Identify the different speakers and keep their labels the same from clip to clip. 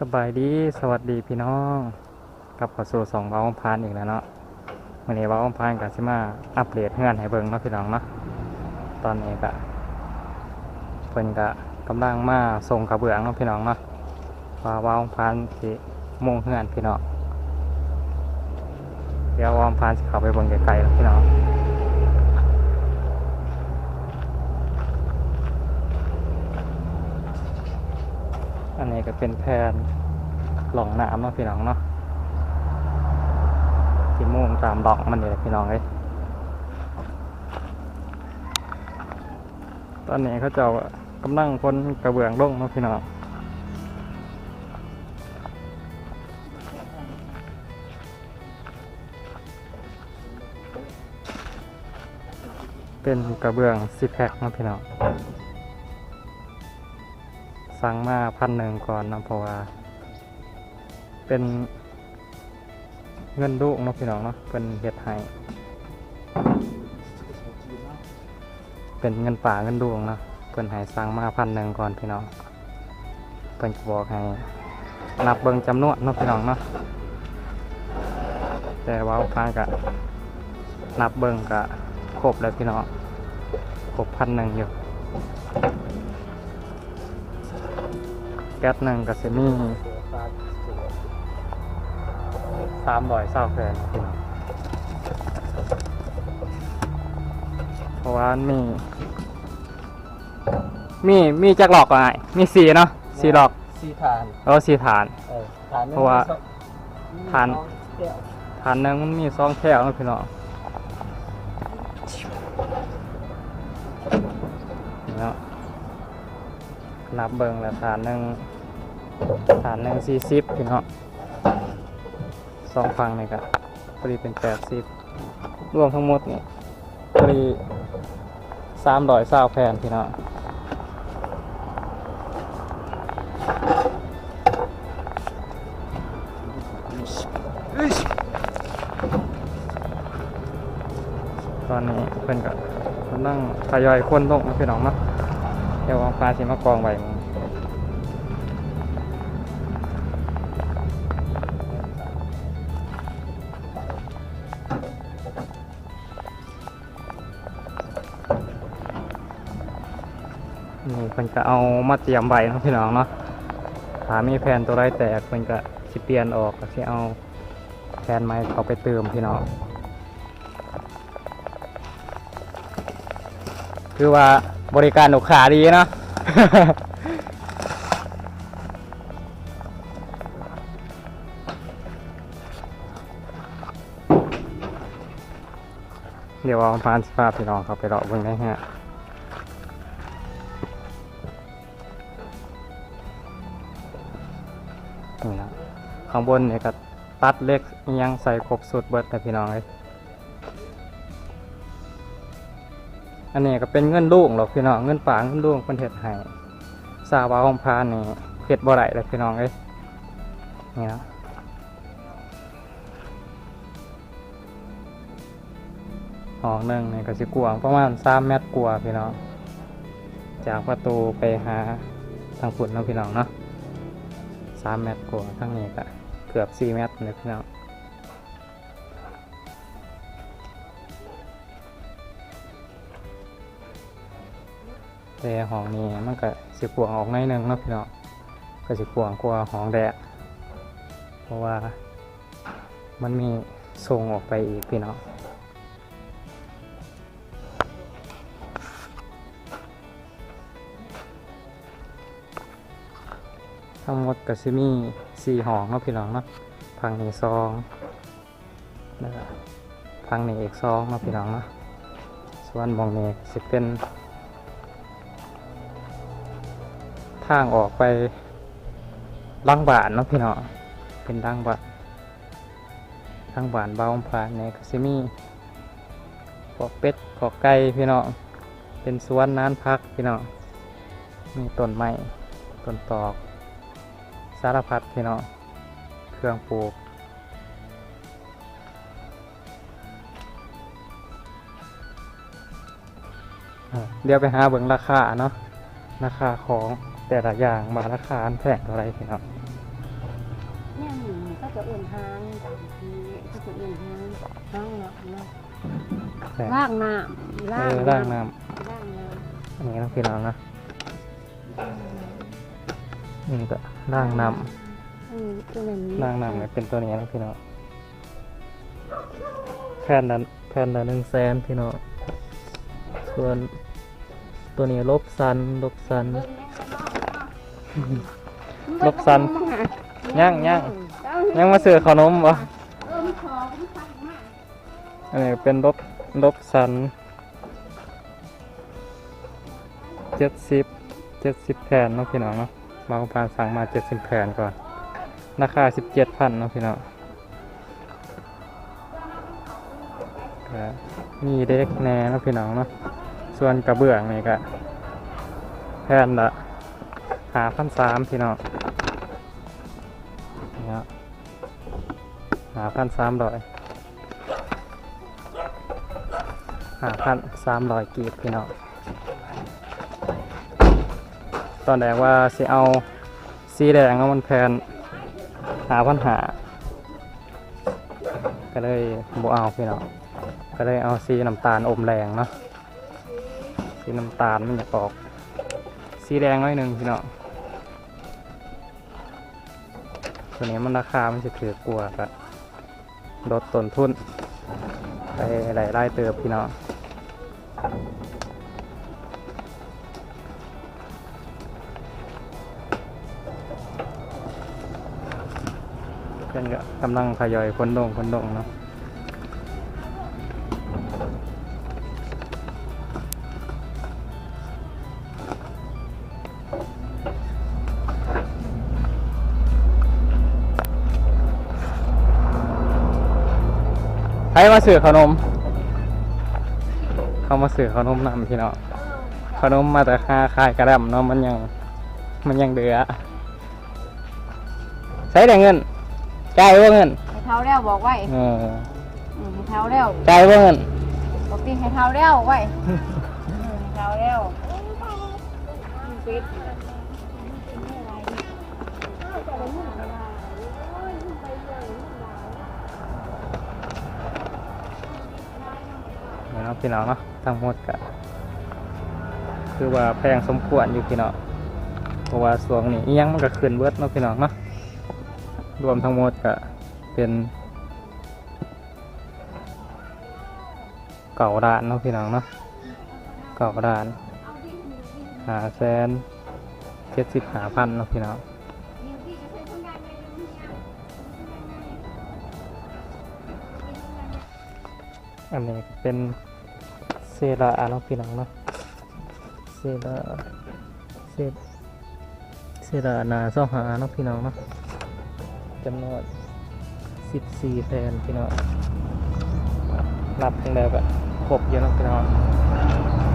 Speaker 1: สบายดีสวัสดีพี่น้องกลับข้าสู่สองว้าพานอีกแล้วเนาะวันนี้เว้าพานกับสิมาอัปเดตเฮือนให้เบิ่งเนาะพี่น้องเนาะตอนนี้ก็เพิ่นก็กำลังมาส่งกระเบื้องเนาะพี่น้องเนาะว่าว้าพานสิมุ่งเฮือนพี่น้องเดี๋ยวว้าพานสิข้าไปเบิ่งไกลๆแล้วพี่น้อง อันนี้ก็เป็นแพนหลองน้ำเนาะพี่น้องเนาะที่มุ่งตามหลองมันนี่แหละพี่น้องเลยตอนนี้เขาเจ้ากำลังคนกระเบื้องลงเนาะพี่น้องเป็นกระเบื้องซิแพคเนาะพี่น้อง สั่งมาพันหนึ่งก่อนนะเพราะว่า เป็นเงินลูกเนาะพี่น้องเนาะเป็นเฮ็ดให้เป็นเงินป่าเงินดวงเนาะเพิ่นให้สั่งมาพันหนึ่งก่อนพี่น้องเพิ่นบอกให้นับเบิ่งจำนวนเนาะพี่น้องเนาะแต่ว่าพานกะนับเบิ่งกะครบแล้วพี่น้องครบพันหนึ่งอยู่ ก๊สหนึ่งกับเซมี่สามร้อยเศร้าแฟนพี่น้องเพราะว่ามี มีมีจักหลอกอะไรมีสี่เนาะสี่หลอก
Speaker 2: สีฐาน
Speaker 1: แล้วสี่ฐาน
Speaker 2: เออฐานหนึ่ง
Speaker 1: เพราะว่า
Speaker 2: มีสอง
Speaker 1: ฐาน
Speaker 2: มีสองแก้ว
Speaker 1: ฐานหนึ่งมันมีสองแถวเนาะพี่น้องเนาะนับเบิ่งแล้วฐานหนึ่ง ฐานหนึ่งสี่สิบพี่น้องสองฝั่งนี่ก็พอดีเป็นแปดสิบรวมทั้งหมดนี่พอดีสามร้อยเศร้าแผ่นพี่น้องตอนนี้เพิ่อนก็กำลังทยอยคนลงนะพี่น้องเนาะเดี๋ยววางปลาสิมากองไว้ เพิ่นก็เอามาเตรียมไว้เนาะพี่น้องเนาะถ้ามีแผ่นตัวใดแตกเพิ่นก็สิเปลี่ยนออกก็สิเอาแผ่นใหม่เขาไปเติมพี่น้องคือว่าบริการลูกค้าดีเนาะเดี๋ยวเอาพานสภาพพี่น้องเขาไปรอเบิ่งได้ฮะ ข้างบนเนี่ยก็ตัดเล็กยังใส่ครบสุดเบิดแต่พี่น้องเลยอันนี้ก็เป็นเงินลูกหรอกพี่น้องเงินป่าเงินลูกเป็นเห็ดให้สาวาของพานนี่เห็ดบ่ได้เลยพี่น้องเอ้ยนี่นะห้องหนึ่งนี่ก็สิกวางประมาณสามเมตรกว่าพี่น้องจากประตูไปหาทางฝุ่นเนาะพี่น้องเนาะ สามเมตรกว่าทั้งนี้ก็เกือบสี่เมตรเลยพี่น้องแต่ห้องนี้มันก็สิกวางออกในอยหนึงนะพี่น้องก็สิกวางกว่าห้องแดดเพราะว่ามันมีส่งออกไปอีกพี่น้อง ทั้งหมดก็สิมีสี่ห้องเนาะพี่น้องเนาะพังนี้ซองแล้วก็พังนี้อีกซองเนาะพี่น้องเนาะส่วนมองนี้สิเป็นทางออกไปลังบานเนาะพี่น้องเป็นลังบานลังบานเบาผ่านในกซิมีขอกเป็ดขอกไก่พี่น้องเป็นสวนน้านพักพี่น้องมีต้นไม้ต้นตอการพัดพี่น้องเครื่องปลูกอ่าเดี๋ยวไปหาเบิ่งราคาเนาะราคาของแต่ละอย่างมาราคาอันแพงเท่าไรพี่น้อง
Speaker 3: เขาจะอุ่นหางทีเขาจะอุ่นหางหางเนาะเนาะ
Speaker 1: แต่
Speaker 3: ล่างน้ำ
Speaker 1: เอ
Speaker 3: ล่าง
Speaker 1: อร่างน้
Speaker 3: ล่างน้ำ
Speaker 1: อันนี้ต้องพี่น้องนะำ นี่ก็ร่างน้
Speaker 3: อืมตัวนั้นำ
Speaker 1: ร่างน้ำเนี่ยเป็นตัวนี้นะพี่น้องแผ่นนั้นแผ่นละหนึ่งแสนพี่น้องส่วนตัวนี้ลบสันลบสัน ลบสันย่างย่าง ยังมาเสือขนมบ่
Speaker 3: เออมันขอมันสั่งมาก
Speaker 1: อันนี้เป็นลบลบสันเจ็ดสิบเจ็ดสิบแผ่นเนาะพี่น้องเนาะ บางพานสั่งมาเจ็ดสิบแผ่นก่อน ราคาสิบเจ็ดพันเนาะพี่น้องก็มีเด็กแน่เนาะพี่น้องเนาะ ส่วนกระเบื้องนี่ก็แผ่นละหาพันสามพี่น้องนี่หาพันสามร้อยหาพันสามร้อยกีบพี่น้อง ตอนแรกว่าสิเอาสีแดงเอามันแพนหาพันหา ก็เลยบเอาพี่น้องก็เลยเอาสีน้ำตาลอมแดงเนาะสีน้ำตาลมันจะออก สีแดงหน้อยหนึ่งพี่น้องตัวนี้มันราคามันจะถือกลัวกะลดต้นทุนไปหลายไร่เติบพี่น้อง พื่อนก็กำลังทยอยคนลงคนลงเนาะให้มาสื่อขนม เขามาสื่อขนมนำพี่เน้องขนมมาแต่ค่าขายกระดำเนาะมันยัง มันยังเดือใช้แต่เงิน จ่ายว่าเงิน
Speaker 3: ให้เท้าแล้วบอกไว้
Speaker 1: เออ
Speaker 3: อืมให้เท้าแล้ว
Speaker 1: จ่ายว่าเงิน
Speaker 3: บอกตีให้เท้าแล้วไว้อืมให้เท้าแล้วปิด
Speaker 1: นี่เนาะพี่น้องเนาะทั้งหมดก็คือว่าแพงสมควรอยู่พี่น้องเพราะว่าสวงนี้อิหยังมันก็ขึ้นเบิดเนาะพี่น้องเนาะ รวมทั้งหมดก็เป็นเก่าด่านเนาะพี่น้องเนาะเก่าด่านหาแสนเจ็ดสิบหาพันเนาะพี่น้องอันนี้ก็เป็นเซราเนาะพี่น้องเนาะเซราเซเซรานาซ่อหาเนาะพี่น้องเนาะ จำนวนสิบสี่แผ่นพี่น้องนับทั้งแล้วก็ครบอยู่เนาะพี่น้อง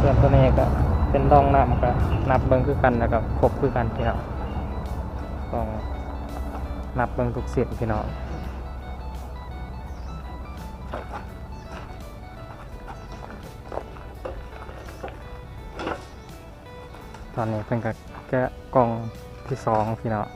Speaker 1: ส่วนตัวนี้ก็เป็นร่องน้ำก็นับเบิ้งคือกันแล้วก็ครบคือกันพี่น้องต้องนับเบิ้งทุกเสียงพี่น้องตอนนี้เป็นกับแกะกล่องที่สองพี่น้อง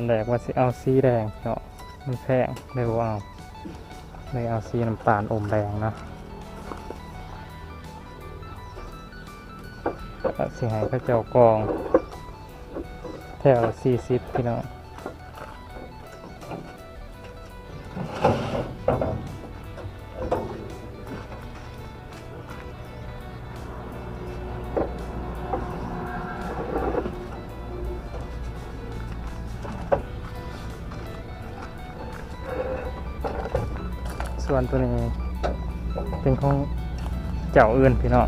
Speaker 1: อนแรกว่าสิเอาสีแดงเนาะมันแพงเลยว่าเอาเลยเอาสีน้ำตาลอมแดงนะสิให้พระเจ้ากอง แถวสี่สิบพี่น้อง วนตัวนี้ เป็นของเจ้าอื่นพี่น้อง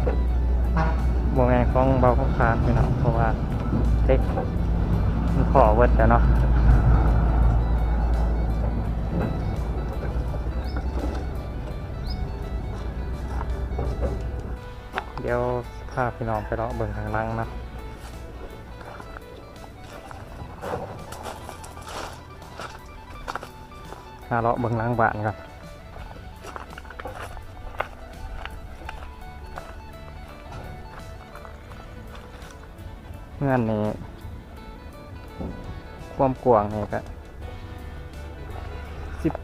Speaker 1: โมแมนของเบาของคานพี่น้องเพราะว่าเล็กมันขอเวิร์ดแล้วเนาะเดี๋ยวพาพี่น้องไปเลาะเบิ่งข้างล่างนะหาเลาะเบิ่งล่างบ้านกัน เงื่อนนี้ความกว้างนี่ก็สิบ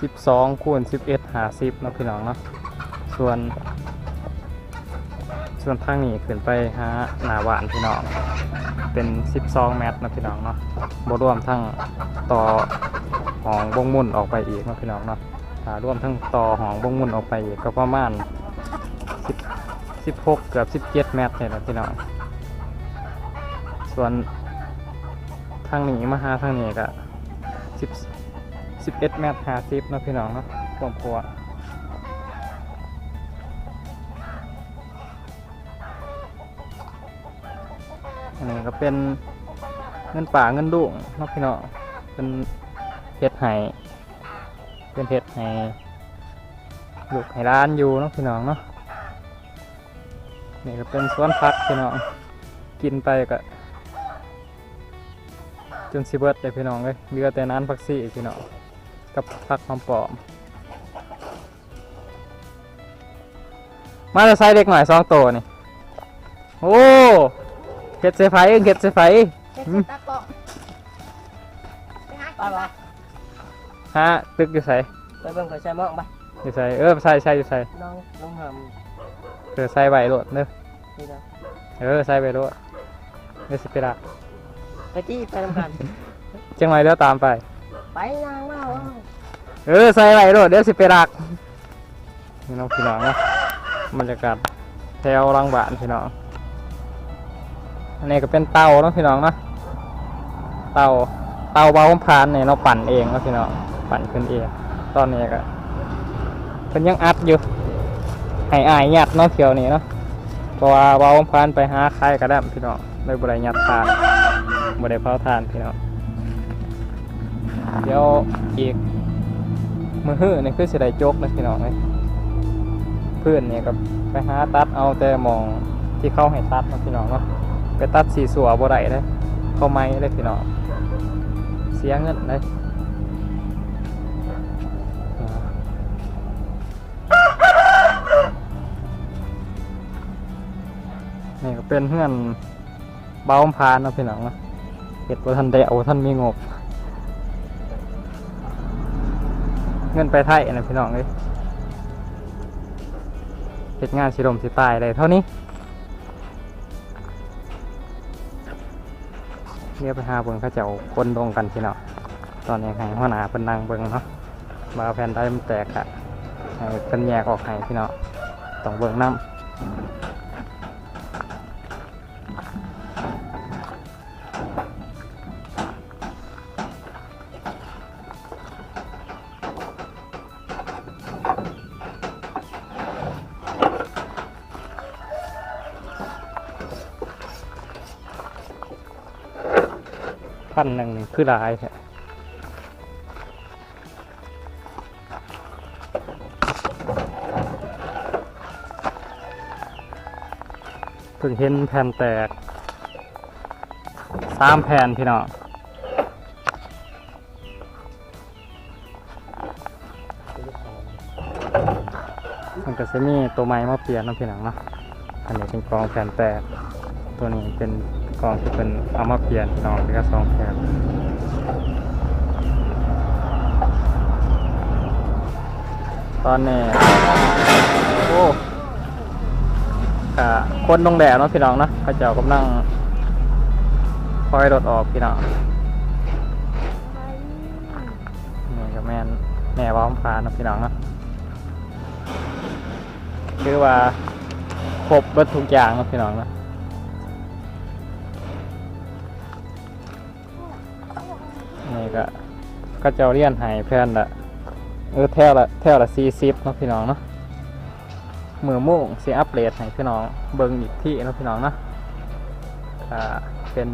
Speaker 1: สิบสองคูณสิบเอ็ดหาสิบนะพี่น้องเนาะส่วน ส่วนทางนี้ขึ้นไปหาหนาหวานพี่น้อง เป็น12เมตรนะพี่น้องเนาะบรวมทั้งต่อหองบงมุ่นออกไปอีกนะพี่น้องเนาะถ้ารวมทั้งต่อหองบงมุ่นออกไปอีกก็ประมาณ 10 16เกือบ17เมตรเลยนะพี่น้อง ส่วนทางนี้มาหาทางนี้ก็10 11เมตร50เนะพี่น้องเนาะความกว้างอันนี้ก็เป็นเงินป่าเงินดุ่งนะพี่น้องเป็นเห็ดไห้เป็นเห็ดไห้ลูกไห้ร้านอยู่นะพี่น้องเนาะ นี่ก็เป็นสวนพักพี่น้อง กินไปก็จนสิเบิดเลยพี่น้องเลยเหลือแต่น้ำพักซี่พี่น้อง กับพักหอมปลอม มาจะใส่เด็กหน่อยสองตัวนี่ โอ้เห็ดเซไฟเห็ดเซไฟ
Speaker 3: เฮ็ดสิตากล้องไปหา
Speaker 2: ไป
Speaker 3: กิน
Speaker 2: วะ
Speaker 1: ฮะตึกอยู่ใส่
Speaker 2: ไปเบิ่งข่อยใส่หมองไป
Speaker 1: อยู่ใส่เออใส่ใส่อยู่ใส่
Speaker 2: น้องน้องห
Speaker 1: เออใส่ใบโรดเด้อำ
Speaker 2: นี่นะ
Speaker 1: เออใส่ใบโรดเดี๋ยวสิไปละ
Speaker 2: ไปที่ไปทำกัน
Speaker 1: จังไรเดี๋ยวตามไป
Speaker 2: ไปนางว่า
Speaker 1: เออใส่ใบโรดเดี๋ยวสิไปรักนี่น้องพี่น้องเนาะบรรยากาศแถวรังบ้านพี่น้องอันนี้ก็เป็นเตาเนาะพี่น้องเนาะเตาเตาเบาพานเนี่ยเราปั่นเองเนาะพี่น้องปั่นขึ้นเอง ตอนนี้ก็เป็นยังอัดอยู่ ให้อายยัดเนาะเขียวนี่เนาะเพราะว่าเบาพานไปหาใครก็ได้พี่น้องเลยบริยัดทานบริเผาทานพี่น้องเดี๋ยวอีกมือหื้อนี่คือสิได้จกนะพี่น้องเลยเพื่อนเนี่ยก็ไปหาตัดเอาแต่มองที่เข้าให้ตัดนะพี่น้องเนาะไปตัดสีสัวบ่ได้เลยเข้าไม้เลยพี่น้องเสียเงินเลย เป็นเพื่อนเบ้าพานนะพี่น้องนะเห็ดว่าท่านได้เอาท่านมีงบ เงินไปไทยนะพี่น้องเลยเห็ดงานสิลมสิตายเลยเท่านี้เรียกไปหาเบิ่งเขาเจ้าคนลงกันพี่น้องตอนนี้ให้หัวหน้าเป็นนางเบิ่งเนาะมาแผ่นได้มันแตกอะให้เป็นแยกออกให้พี่น้องต้องเบิ่งน้ำ พันหนึ่งนี่คือหลายแท้เพิ่งเห็นแผ่นแตกสามแผ่นพี่น้องมันก็จะมีตัวไม้มาเปลี่ยนเนาะพี่น้องเนาะ อันนี้เป็นกองแผ่นแตก ตัวนี้เป็น กองที่เป็นเอามาเปลี่ยนน้องเหลือสองแผ่นตอนนี้โอ้กะคนลงแดดเนาะพี่น้องนะเขาเจ้ากำลังคอยรถออกพี่น้องนี่ก็แม่นแม่ว้อมพานะพี่น้องนะคือว่าครบเบิดทุกอย่างนะพี่น้องนะ ก็ก็จะเรียนหายเพื่อนละเออแถวละแถวละสี่สิบเนาะพี่น้องเนาะมือมุ่งเสีอัปเดตให้พี่น้องเบิ่งอีกที่เนาะพี่น้องเนาะอ่าเป็น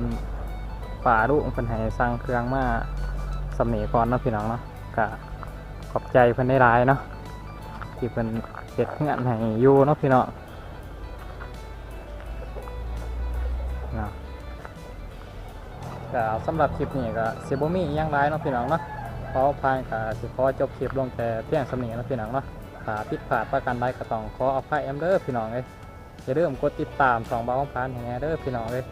Speaker 1: ป่าลูกเป็นให้สร้างเครื่องมาสำเนีก่อนเนาะพี่น้องเนาะก็ขอบใจเพิ่นได้หลายเนาะที่เพิ่นเฮ็ดงานให้อยู่เนาะพี่น้อง ก็สำหรับคลิปนี้ก็สิบ่มีอิหยังไรเนาะพี่น้องเนาะขอพายก็สิขอจบคลิปลงแต่เพียงสำนีเนาะพี่น้องเนาะถ้าผิดพลาดประการใดก็ต้องขออภัยแอมเด้อพี่น้องเลยอย่าลืมกดติดตามสองเบาของพานให้แอมเด้อพี่น้องเลย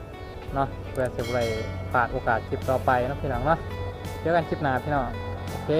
Speaker 1: เนาะเพื่อจะบ่ไปพลาดโอกาสคลิปต่อไปเนาะพี่น้องเนาะเจอกันคลิปหน้าพี่น้องโอเค